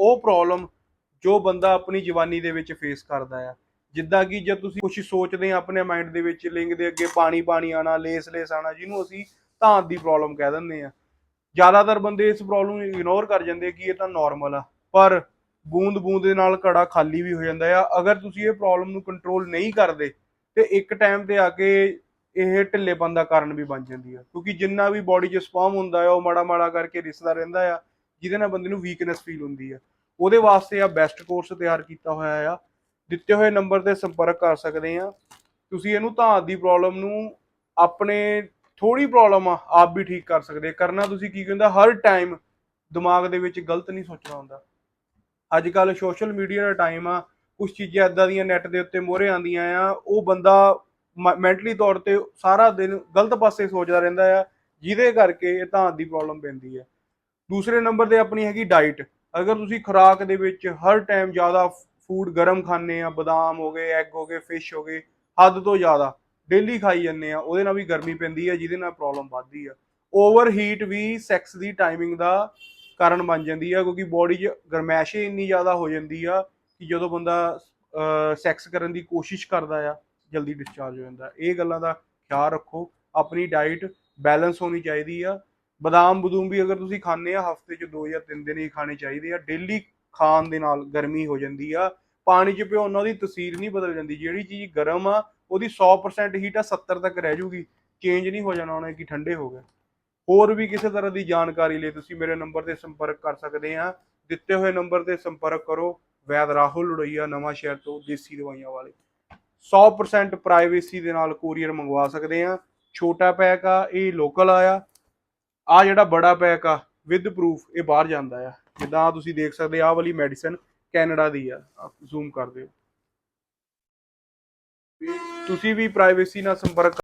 ਉਹ ਪ੍ਰੋਬਲਮ ਜੋ ਬੰਦਾ ਆਪਣੀ ਜਵਾਨੀ ਦੇ ਵਿੱਚ ਫੇਸ ਕਰਦਾ ਆ। ਜਿੱਦਾਂ ਕਿ ਜੇ ਤੁਸੀਂ ਕੁਝ ਸੋਚਦੇ ਆ ਆਪਣੇ ਮਾਈਂਡ ਦੇ ਵਿੱਚ, ਲਿੰਗ ਦੇ ਅੱਗੇ ਪਾਣੀ ਪਾਣੀ ਆਣਾ ਲੇਸ ਲੇਸ ਆਣਾ ਜਿਹਨੂੰ ਅਸੀਂ ਧਾਤ ਦੀ ਪ੍ਰੋਬਲਮ ਕਹਿ ਦਿੰਦੇ ਆ। ਜ਼ਿਆਦਾਤਰ ਬੰਦੇ ਇਸ ਪ੍ਰੋਬਲਮ ਨੂੰ ਇਗਨੋਰ ਕਰ ਜਾਂਦੇ ਕਿ ਇਹ ਤਾਂ ਨਾਰਮਲ ਆ। ਪਰ ਬੂੰਦ ਬੂੰਦ ਦੇ ਨਾਲ ਘੜਾ ਖਾਲੀ ਵੀ ਹੋ ਜਾਂਦਾ ਆ। ਅਗਰ ਤੁਸੀਂ ਇਹ ਪ੍ਰੋਬਲਮ ਨੂੰ ਕੰਟਰੋਲ ਨਹੀਂ ਕਰਦੇ, ਤੇ ਇੱਕ ਟਾਈਮ ਤੇ ਆ ਕੇ ਇਹ ਢਿੱਲੇਪਨ ਦਾ ਕਾਰਨ ਵੀ ਬਣ ਜਾਂਦੀ ਆ। ਕਿਉਂਕਿ ਜਿੰਨਾ ਵੀ ਬਾਡੀ 'ਚ ਸਪਰਮ ਹੁੰਦਾ ਆ, ਉਹ ਮਾੜਾ ਮਾੜਾ ਕਰਕੇ ਰਿਸਦਾ ਰਹਿੰਦਾ ਆ, ਜਿਹਦੇ ਨਾਲ ਬੰਦੇ ਨੂੰ ਵੀਕਨੈਸ ਫੀਲ ਹੁੰਦੀ ਆ। ਉਹਦੇ ਵਾਸਤੇ ਆ ਬੈਸਟ ਕੋਰਸ ਤਿਆਰ ਕੀਤਾ ਹੋਇਆ ਆ। ਦਿੱਤੇ ਹੋਏ ਨੰਬਰ ਤੇ ਸੰਪਰਕ ਕਰ ਸਕਦੇ ਆ। ਤੁਸੀਂ ਇਹਨੂੰ ਧਾਤ ਦੀ ਪ੍ਰੋਬਲਮ ਨੂੰ ਆਪਣੇ ਥੋੜੀ ਪ੍ਰੋਬਲਮ ਆ, ਆਪ ਵੀ ਠੀਕ ਕਰ ਸਕਦੇ ਕਰਨਾ ਤੁਸੀਂ ਕੀ ਕਹਿੰਦਾ, ਹਰ ਟਾਈਮ ਦਿਮਾਗ ਦੇ ਵਿੱਚ ਗਲਤ ਨਹੀਂ ਸੋਚਣਾ ਹੁੰਦਾ। ਅੱਜ ਕੱਲ ਸੋਸ਼ਲ ਮੀਡੀਆ ਦਾ ਟਾਈਮ ਆ ਕੁਝ ਚੀਜ਼ਾਂ ਇਦਾਂ ਦੀਆਂ ਨੈਟ ਦੇ ਉੱਤੇ ਮੋਹਰੇ ਆਉਂਦੀਆਂ ਆ, ਉਹ ਬੰਦਾ ਮੈਂਟਲੀ ਤੌਰ ਤੇ ਸਾਰਾ ਦਿਨ ਗਲਤ ਪਾਸੇ ਸੋਚਦਾ ਰਹਿੰਦਾ ਆ, ਜਿਹਦੇ ਕਰਕੇ ਇਹ ਧਾਤ ਦੀ ਪ੍ਰੋਬਲਮ ਪੈਂਦੀ ਹੈ ਦੂਸਰੇ ਨੰਬਰ ਤੇ ਆਪਣੀ ਹੈਗੀ ਡਾਈਟ ਅਗਰ ਤੁਸੀਂ ਖੁਰਾਕ ਦੇ ਵਿੱਚ ਹਰ ਟਾਈਮ ਜ਼ਿਆਦਾ ਫੂਡ ਗਰਮ ਖਾਂਦੇ ਆ, ਬਦਾਮ ਹੋ ਗਏ ਐਗ ਹੋ ਗਏ ਫਿਸ਼ ਹੋ ਗਏ, ਹੱਦ ਤੋਂ ਜ਼ਿਆਦਾ ਡੇਲੀ ਖਾਈ ਜਾਂਦੇ ਆ, ਉਹਦੇ ਨਾਲ ਵੀ ਗਰਮੀ ਪੈਂਦੀ ਆ, ਜਿਹਦੇ ਨਾਲ ਪ੍ਰੋਬਲਮ ਵੱਧਦੀ ਆ। ਓਵਰ ਹੀਟ ਵੀ ਸੈਕਸ ਦੀ ਟਾਈਮਿੰਗ ਦਾ ਕਾਰਨ ਬਣ ਜਾਂਦੀ ਆ, ਕਿਉਂਕਿ ਬੋਡੀ 'ਚ ਗਰਮੈਸ਼ ਇੰਨੀ ਜ਼ਿਆਦਾ ਹੋ ਜਾਂਦੀ ਆ ਕਿ ਜਦੋਂ ਬੰਦਾ ਸੈਕਸ ਕਰਨ ਦੀ ਕੋਸ਼ਿਸ਼ ਕਰਦਾ ਆ, ਜਲਦੀ ਡਿਸਚਾਰਜ ਹੋ ਜਾਂਦਾ। ਇਹ ਗੱਲਾਂ ਦਾ ਖਿਆਲ ਰੱਖੋ, ਆਪਣੀ ਡਾਈਟ ਬੈਲੈਂਸ ਹੋਣੀ ਚਾਹੀਦੀ ਆ। ਬਦਾਮ ਬਦੂਮ ਵੀ ਅਗਰ ਤੁਸੀਂ ਖਾਂਦੇ ਆ, ਹਫ਼ਤੇ 'ਚ ਦੋ ਜਾਂ ਤਿੰਨ ਦਿਨ ਹੀ ਖਾਣੇ ਚਾਹੀਦੇ ਆ। ਡੇਲੀ ਖਾਣ ਦੇ ਨਾਲ ਗਰਮੀ ਹੋ ਜਾਂਦੀ ਆ। ਪਾਣੀ 'ਚ ਪਿਓ ਉਹਨਾਂ ਦੀ ਤਸੀਰ ਨਹੀਂ ਬਦਲ ਜਾਂਦੀ। ਜਿਹੜੀ ਚੀਜ਼ ਗਰਮ ਆ, ਉਹਦੀ 100% ਹੀਟ ਆ 70 ਤੱਕ ਰਹਿ ਜੂਗੀ। ਚੇਂਜ ਨਹੀਂ ਹੋ ਜਾਣਾ ਉਹਨੇ ਕਿ ਠੰਡੇ ਹੋ ਗਏ। ਹੋਰ ਵੀ ਕਿਸੇ ਤਰ੍ਹਾਂ ਦੀ ਜਾਣਕਾਰੀ ਲਈ ਤੁਸੀਂ ਮੇਰੇ ਨੰਬਰ ਤੇ ਸੰਪਰਕ ਕਰ ਸਕਦੇ ਆ। ਦਿੱਤੇ ਹੋਏ ਨੰਬਰ ਤੇ ਸੰਪਰਕ ਕਰੋ। ਵੈਦ ਰਾਹੁਲ ਲੁੜਈਆ ਨਵਾਂ ਸ਼ਹਿਰ ਤੋਂ ਦੇਸੀ ਦਵਾਈਆਂ ਵਾਲੇ। 100% ਪ੍ਰਾਈਵੇਸੀ ਦੇ ਨਾਲ ਕੋਰੀਅਰ ਮੰਗਵਾ ਸਕਦੇ ਆ। ਛੋਟਾ ਪੈਕ ਆ, ਇਹ ਲੋਕਲ ਆਇਆ। ਆ ਜਿਹੜਾ ਬੜਾ ਪੈਕ ਆ ਵਿਦ ਪ੍ਰੂਫ ਇਹ ਬਾਹਰ ਜਾਂਦਾ ਆ। ਜਿੱਦਾਂ ਆਹ ਤੁਸੀਂ ਦੇਖ ਸਕਦੇ ਆ ਆਹ ਵਾਲੀ ਮੈਡੀਸਨ ਕੈਨੇਡਾ ਦੀ ਆ। ਜ਼ੂਮ ਕਰ ਦਿਓ। ਤੁਸੀਂ ਵੀ ਪ੍ਰਾਈਵੇਸੀ ਨਾਲ ਸੰਪਰਕ